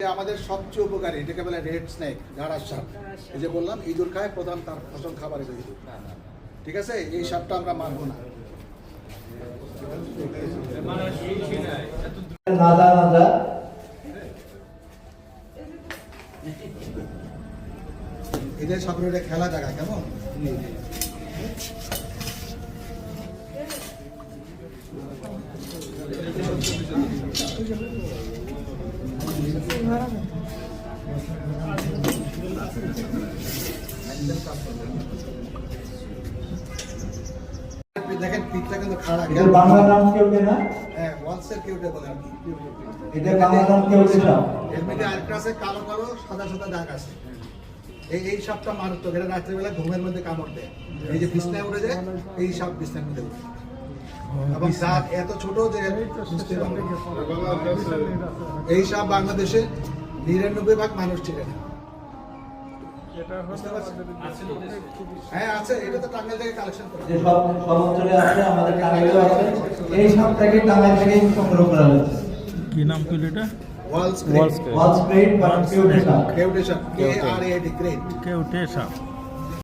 আমাদের সবচেয়ে উপকারী এটাকে বলে রেড স্নেক গাড়ার সাপ। এই যে বললাম ইঁদুর খায় প্রধান তার ফসল খাবার এটা ইঁদুর ঠিক আছে? এই সাপটা আমরা মারবো না। নাদা নাদা এদের এটা খেলা জায়গা কেমন? দেখেন পিঠটা কিন্তু খাড়া। এটার বাংলা নাম কেউটে না? হ্যাঁ ওয়ালসের কেউটে বলে আর বাংলা নাম কেউটে সাপ এর মধ্যে আরেকটা কালো কালো সাদা সাদা দাগ আছে। এই এই সাপটা মারাত্মক এটা রাত্রিবেলা ঘুমের মধ্যে কামড় দেয়। এই যে বিছনায় উঠে যায় এই সাপ বিছনার মধ্যে উঠে এবং দাঁত এত ছোট যে। এই সাপ বাংলাদেশে নিরানব্বই ভাগ মানুষ ছিল না হ্যাঁ আছে এটা তো টাঙ্গাইল থেকে কালেকশন করে সব সব অঞ্চলে আছে আমাদের টাঙ্গাইলেও আছে এই সাপটাকে টাঙ্গাইল থেকে সংগ্রহ করা হয়েছে কি নাম কইল এটা ওয়ালস Walls গ্রেট বা কেউটে সাপ কে আর এ ডি গ্রেট কেউটে সাপ